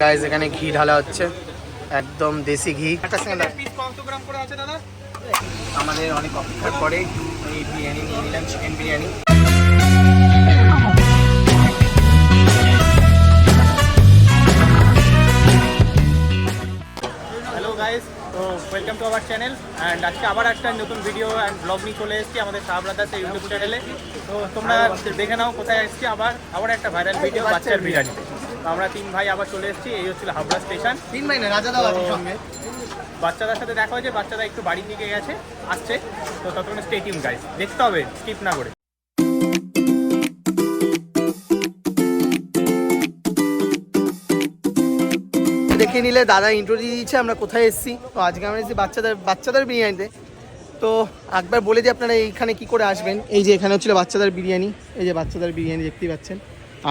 Guys এখানে ঘি ঢালা হচ্ছে। একদম দেশি ঘি। একটা সেকেন্ড পিস কত গ্রাম করে আছে দাদা। আমাদের অনেক অপেক্ষার পরে এই বিরিয়ানি নিয়ে নিলাম চিকেন বিরিয়ানি। গাইস তো welcome to our channel and আজকে আবার একটা নতুন ভিডিও অ্যান্ড ব্লগ নিয়ে চলে এসেছি আমাদের শাহ ব্রাদার্স ইউটিউব চ্যানেলে তো তোমরা দেখে নাও কোথায় এসেছি আবার। আবার একটা ভাইরাল ভিডিও বাচ্চার বিরিয়ানি। আমরা তিন ভাই আবার চলে এসেছি এই হচ্ছিল হাবড়া স্টেশন। তিন মাইনে রাজা দাও সঙ্গে। বাচ্চাদের সাথে দেখা হয়েছে বাচ্চারা একটু বাড়ির দিকে গেছে আসছে। তো ততক্ষণ স্টেটিউম গাইস দেখতে হবে স্কিপ না করে। দেখে নিলে দাদা ইন্ট্রো দিয়ে দিচ্ছে আমরা কোথায় এসেছি? তো আজকে আমরা এসেছি বাচ্চাদের বাচ্চাদের বিরিয়ানিতে। তো একবার বলে দিই আপনারা এইখানে কি করে আসবেন? এই যে এখানে হচ্ছিল বাচ্চাদের বিরিয়ানি এই যে বাচ্চাদের বিরিয়ানি দেখতেই পাচ্ছেন।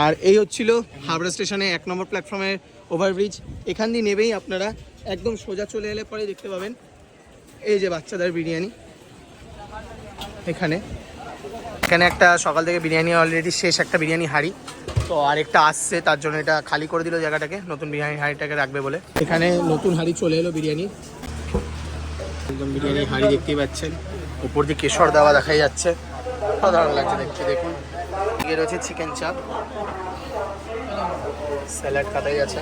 আর এই হচ্ছিল হাবড়া স্টেশনে এক নম্বর প্ল্যাটফর্মের ওভারব্রিজ এখান দিয়ে নেবেই আপনারা, একদম সোজা চলে এলে পরে দেখতে পাবেন। এই যে বাচ্চাদের বিরিয়ানি। এখানে। এখানে একটা সকাল থেকে বিরিয়ানি অলরেডি শেষ একটা বিরিয়ানি হাঁড়ি। তো আরেকটা আসছে, তার জন্য এটা খালি করে দিল জায়গাটাকে। নতুন বিরিয়ানি হাঁড়িটাকে রাখবে বলে। এখানে নতুন হাঁড়ি চলে এলো বিরিয়ানি। একদম বিরিয়ানি হাঁড়ি দেখতেই পাচ্ছেন। উপর দিয়ে কেশর দেওয়া দেখাই যাচ্ছে। সাধারণ লাগছে দেখতে, দেখুন। এদিকে রয়েছে চিকেন চাপ স্যালাড কাটাই আছে।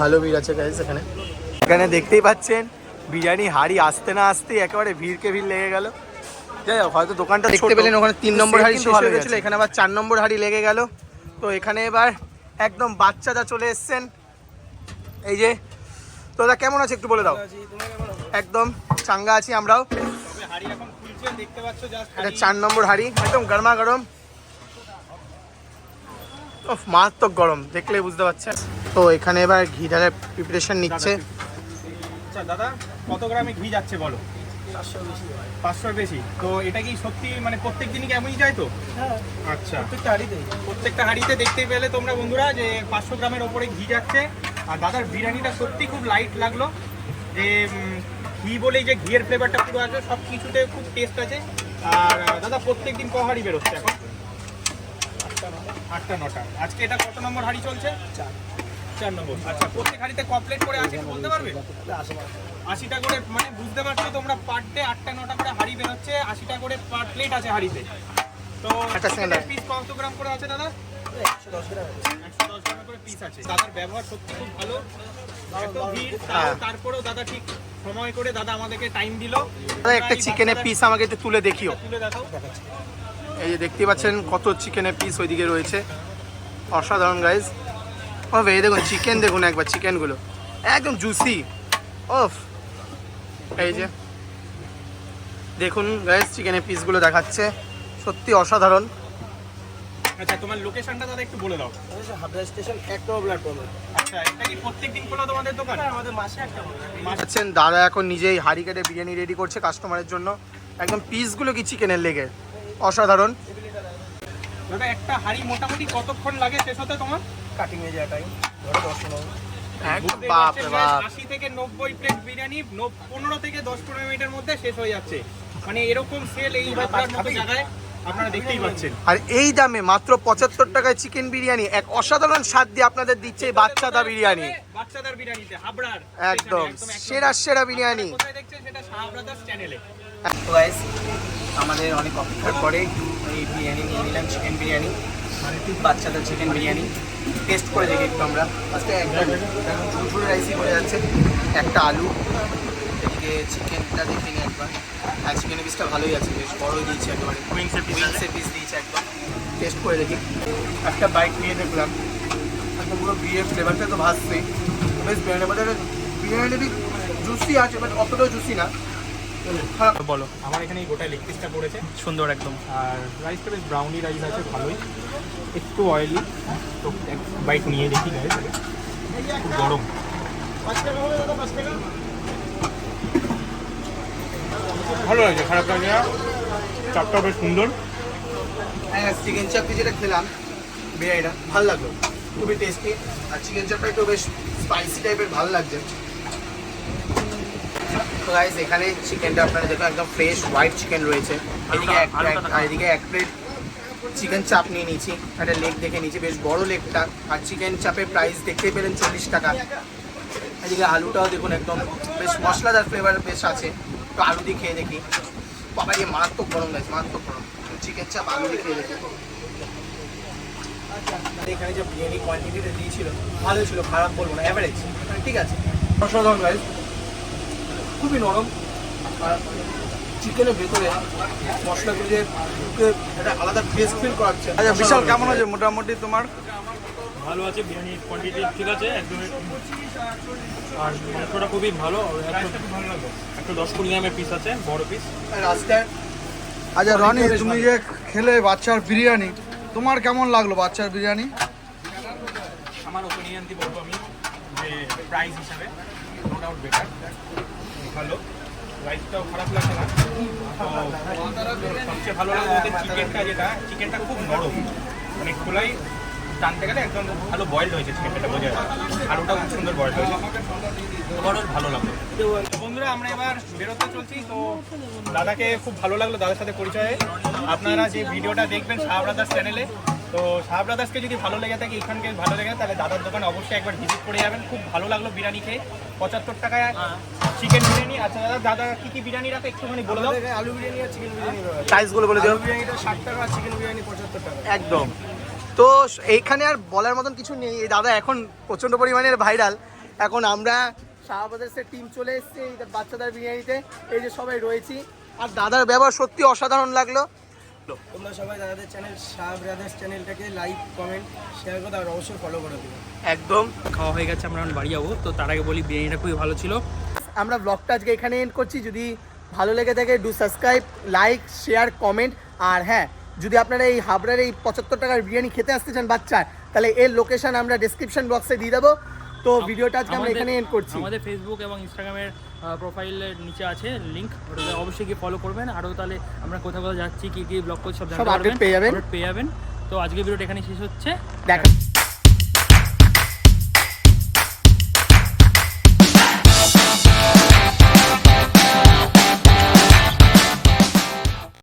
ভালো ভিড় আছে গাইজ এখানে। এখানে দেখতেই পাচ্ছেন বিরিয়ানি হাঁড়ি আসতে না আসতেই একেবারে ভিড়কে ভিড় লেগে গেল। যাই হোক হয়তো দোকানটা দেখতে পেলেন ওখানে তিন নম্বর হাঁড়ি শেষ হয়ে গেছিল এখানে আবার চার নম্বর হাঁড়ি লেগে গেল। তো এখানে এবার একদম বাচ্চারা চলে এসছেন। এই যে তো দাদা কেমন আছে একটু বলে দাও। একদম চাঙ্গা আছি আমরাও। তবে হাড়ি এখন খুলছে দেখতে পাচ্ছ জাস্ট এটা চার নম্বর হাঁড়ি একদম গরমা গরম। মারাত্মক গরম দেখলে বুঝতে পারছেন তো এখানে এবার ঘি ঢালার প্রিপারেশন নিচ্ছে। আচ্ছা দাদা কত গ্রামে ঘি যাচ্ছে বলো? পাঁচশোর বেশি তো এটা কি সত্যি মানে প্রত্যেক দিনই কি এমনই যায় তো? আচ্ছা। প্রত্যেকটা হাঁড়িতে প্রত্যেকটা হাঁড়িতে দেখতে পেলে তোমরা বন্ধুরা যে পাঁচশো গ্রামের ওপরে ঘি যাচ্ছে। আর দাদার বিরিয়ানিটা সত্যি খুব লাইট লাগল। যে ঘি বলেই যে ঘিয়ের ফ্লেভারটা পুরো আছে সব কিছুতে খুব টেস্ট আছে। আর দাদা প্রত্যেক দিন ক হাঁড়ি বেরোচ্ছে এখন? আটটা নটা। আজকে এটা কত নম্বর হাঁড়ি চলছে? চার। নম্বর। আচ্ছা প্রত্যেক হাঁড়িতে কমপ্লিট করে আছে বলতে পারবে? আশিটা করে মানে বুঝতে পারছ তোমরা পার ডে আটটা নটা করে হাঁড়ি বেরোচ্ছে আশিটা করে পার প্লেট আছে হাঁড়িতে। তো পিস কত গ্রাম করে আছে দাদা? একশো দশ গ্রাম। করে পিস আছে। দাদার ব্যবহার সত্যি খুব ভালো। এত ভিড় হ্যাঁ। তারপরেও দাদা ঠিক সময় করে দাদা আমাদেরকে টাইম দিল। দাদা একটা চিকেনের পিস আমাকে একটু তুলে দেখিও। তুলে দেখাও। এই যে দেখতে পাচ্ছেন কত চিকেনের পিস ওইদিকে রয়েছে। অসাধারণ গাইজ ও এই দেখুন চিকেন দেখুন একবার চিকেনগুলো একদম জুসি ওফ। এই যে। দেখুন গাইজ চিকেনের পিসগুলো দেখাচ্ছে। সত্যি অসাধারণ। আচ্ছা তোমার লোকেশনটা দাদা একটু বলে দাও। হাবড়া স্টেশন এক নম্বর প্ল্যাটফর্মে আচ্ছা এটা কি প্রত্যেকদিন খোলা তোমাদের দোকান? আমাদের মাসে একটা মাস? দাদা এখন নিজেই হাঁড়ি কেটে বিরিয়ানি রেডি করছে কাস্টমারের জন্য। একদম পিসগুলো কি চিকেনের লেগে? অসাধারণ। দাদা একটা হাঁড়ি মোটামুটি কতক্ষণ লাগে শেষ হতে তোমার? কাটিং এ যাওয়া টাইম ধরো দশ বাপ। আশি থেকে নব্বই প্লেট বিরিয়ানি পনেরো থেকে দশ পনেরো মিনিটের মধ্যে শেষ হয়ে যাচ্ছে। মানে এরকম সেল এই জায়গায় আপনারা দেখতেই পাচ্ছেন। আর এই দামে মাত্র পঁচাত্তর টাকায় চিকেন বিরিয়ানি এক অসাধারণ স্বাদ দিয়ে আপনাদের দিচ্ছে এই বাচ্চাদা বিরিয়ানি। বাচ্চাদের বিরিয়ানিতে হাবড়ার। একদম সেরা সেরা বিরিয়ানি। কোথায় দেখছেন সেটা? শাহ চ্যানেলে আমাদের অনেক অপেক্ষার পরে এই বিরিয়ানি নিয়ে নিলাম চিকেন বিরিয়ানি। মানে বাচ্চাদের চিকেন বিরিয়ানি। টেস্ট করে দেখি একটু আমরা। আজকে ঝুরঝুরে রাইসই করে যাচ্ছে একটা আলু। এদিকে চিকেনটা দেখে নিই একবার। আর চিকেনের পিসটা ভালোই আছে বেশ বড়ই দিয়েছে একেবারে। উইংসের পিস উইংসের পিস দিয়েছে একদম। টেস্ট করে দেখি। একটা বাইক নিয়ে দেখলাম। একটা পুরো বিয়ের ফ্লেভারটা তো ভাসছে বেশ বিরিয়ানি বাজারে বিরিয়ানিটি জুসি আছে বাট অতটাও জুসি না। হ্যাঁ। বলো আমার এখানে এই গোটা লেগ পিসটা পড়েছে। সুন্দর একদম। আর রাইসটা বেশ ব্রাউনি রাইস আছে ভালোই। একটু অয়েলি তো এক বাইট নিয়ে দেখি গাইস খুব গরম। ভালো লাগছে খারাপ লাগে না? চাপটা বেশ সুন্দর। হ্যাঁ চিকেন চাপ যেটা খেলাম বিরিয়ানিটা ভালো লাগল। খুবই টেস্টি আর চিকেন চাপটা একটু বেশ স্পাইসি টাইপের ভালো লাগছে। গাইস এখানে চিকেনটা আপনারা দেখুন একদম ফ্রেশ হোয়াইট চিকেন রয়েছে। এদিকে এক এক- আর এদিকে এক প্লেট চিকেন চাপ নিয়ে নিয়েছি। একটা লেগ দেখে নিয়েছি বেশ বড় লেগটা আর চিকেন চাপের প্রাইস দেখতেই পেলেন চল্লিশ টাকা। এদিকে আলুটাও দেখুন একদম বেশ মশলাদার ফ্লেভার বেশ আছে। তো আলু দিয়ে খেয়ে দেখি। বাবা, এই মারাত্মক গরম লাগছে মারাত্মক গরম। চিকেন চাপ আলু দিয়ে খেয়ে দেখি। এখানে যে বিরিয়ানি ছিল, খারাপ না অ্যাভারেজ ঠিক আছে। খুবই নরম। চিকেনের ভেতরে মশলাগুলো যে একটা আলাদা ফিল করাচ্ছে। আচ্ছা বিশাল কেমন আছে মোটামুটি তোমার? ভালো আছে বিরিয়ানির কোয়ান্টিটি ঠিক আছে একদম আর মাংসটা খুবই ভালো একশো ভালো লাগল একশো দশ কুড়ি গ্রামের পিস আছে বড় পিস আর রাস্তায় আচ্ছা রনি তুমি যে খেলে বাচ্চার বিরিয়ানি তোমার কেমন লাগল বাচ্চার বিরিয়ানি? আমার ওপিনিয়ন দিয়ে বলব আমি যে প্রাইস হিসাবে নো ডাউট বেটার ভালো। রাইসটাও খারাপ লাগছে না। তো সবচেয়ে ভালো লাগল ওদের চিকেনটা যেটা চিকেনটা খুব নরম। মানে খোলাই টানতে গেলে একদম ভালো বয়েলড হয়েছে চিকেনটা বোঝা যায়। আলুটাও খুব সুন্দর বয়েলড হয়েছে। ওভারঅল ভালো লাগল। তো বন্ধুরা আমরা এবার বেরোতে চলছি। তো দাদাকে খুব ভালো লাগল দাদার সাথে পরিচয়। আপনারা যে ভিডিওটা দেখবেন শাহ ব্রাদার্স চ্যানেলে তো শাহ ব্রাদার্সকে যদি ভালো লেগে থাকে এখানকে ভালো লেগে তাহলে দাদার দোকানে অবশ্যই একবার ভিজিট করে যাবেন। খুব ভালো লাগল বিরিয়ানি খেয়ে। পঁচাত্তর টাকায় চিকেন বিরিয়ানি। আচ্ছা দাদা দাদা কি কি বিরিয়ানি রাখে? একটুখানি বলে দাও। আলু বিরিয়ানি আর চিকেন বিরিয়ানি প্রাইসগুলো বলে দিও। বিরিয়ানিটা ষাট টাকা চিকেন বিরিয়ানি পঁচাত্তর টাকা। একদম। তো এইখানে আর বলার মতন কিছু নেই। এই দাদা এখন প্রচণ্ড পরিমাণের ভাইরাল এখন আমরা শাহবাজারের টিম চলে এসেছে এই বাচ্চাদের বিরিয়ানিতে। এই যে সবাই রয়েছি। আর দাদার ব্যবহার সত্যি অসাধারণ লাগল। তোমরা সবাই দাদাদের চ্যানেল শাহ ব্রাদার্স চ্যানেলটাকে লাইক কমেন্ট শেয়ার করো আর অবশ্যই ফলো করে দিও একদম। খাওয়া হয়ে গেছে আমরা বাড়ি যাব। তো তার আগে বলি বিরিয়ানিটা খুবই ভালো ছিল। আমরা ব্লগটা আজকে এখানে এন্ড করছি। যদি ভালো লেগে থাকে do subscribe like share comment আর হ্যাঁ যদি আপনারা এই হাবড়ার এই পঁচাত্তর টাকার বিরিয়ানি খেতে আসতে চান বাচ্চা তাহলে এর লোকেশন আমরা ডিসক্রিপশন বক্সে দিয়ে দেবো। তো ভিডিওটা আজকে আমরা এখানে এন্ড করছি। আমাদের ফেসবুক এবং ইনস্টাগ্রামের প্রোফাইলের নিচে আছে লিংক ওটাতে অবশ্যই গিয়ে ফলো করবেন। আরও তাহলে আমরা কোথাও কোথাও যাচ্ছি কী কী ব্লগ করছি সব জানতে পারবেন পেয়ে যাবেন। পেয়ে যাবেন। তো আজকে ভিডিওটা এখানে শেষ হচ্ছে। দেখা